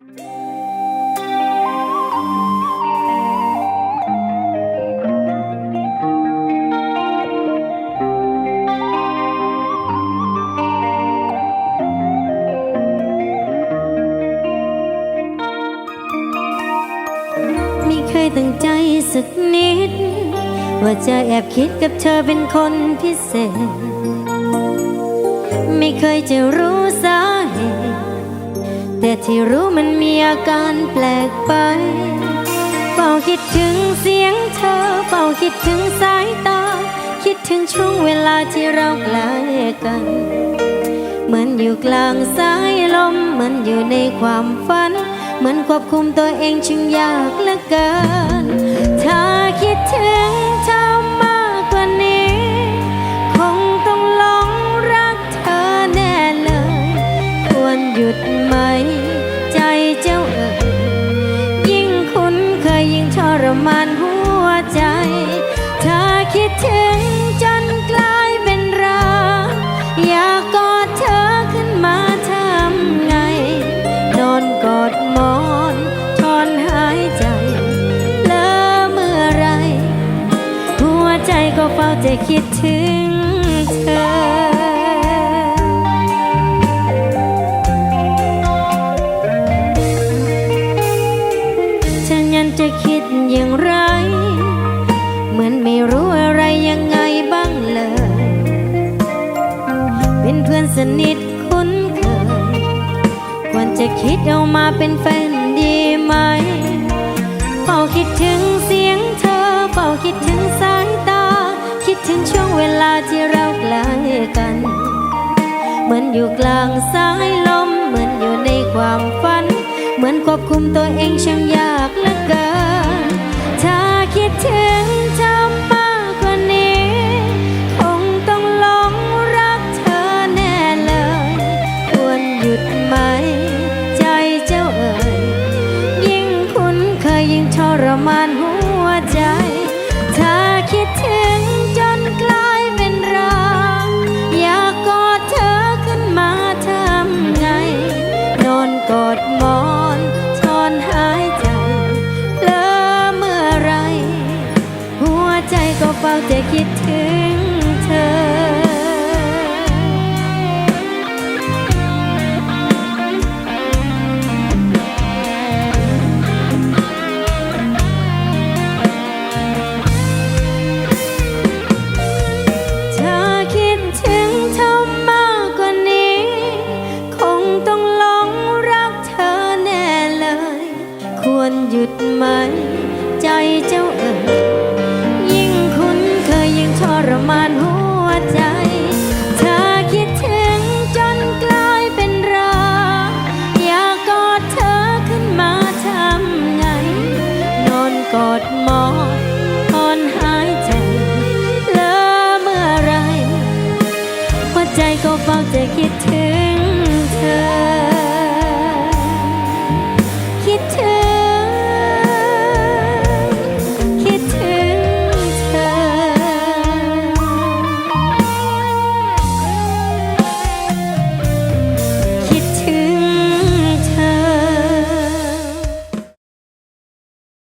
ไม่เคยตั้งใจสักนิด ว่าจะแอบคิดกับเธอเป็นคนพิเศษ ไม่เคยจะรู้สา แต่ที่รู้มันมีอาการแปลกไป เฝ้าคิดถึงเสียงเธอ เฝ้าคิดถึงสายตา คิดถึงช่วงเวลาที่เราใกล้กัน เหมือนอยู่กลางสายลม เหมือนอยู่ในความฝัน เหมือนควบคุมตัวเองช่างยากเหลือเกิน ถ้าคิดถึงเธอ ก็เฝ้าจะคิดถึงเธอฉันยังจะคิดอย่างไร เหมือนไม่รู้อะไรยังไงบ้างเลย เป็นเพื่อนสนิทคุ้นเคย ควรจะคิดเอามาเป็นแฟนดีไหมเฝ้าคิดถึงเสียงเธอเฝ้าคิดถึงสายตา เหมือนอยู่กลางสายลม เหมือนอยู่ในความฝัน เหมือนควบคุมตัวเองช่างยากเหลือเกิน ถ้าคิดถึงเธอมากกว่านี้ คงต้องหลงรักเธอแน่เลย ควรหยุดไหม ใจเจ้าเอ๋ยยิ่งคุ้นเคยยิ่งทรมานหัว ก็เฝ้าจะคิดถึงเธอ มานหัวใจ เธอคิดถึงจนกลายเป็นรักอยากกอดเธอขึ้นมาทำไง นอนกอดหมอนถอนหายใจเลอเมื่อไรหัวใจก็เฝ้าจะคิดถึง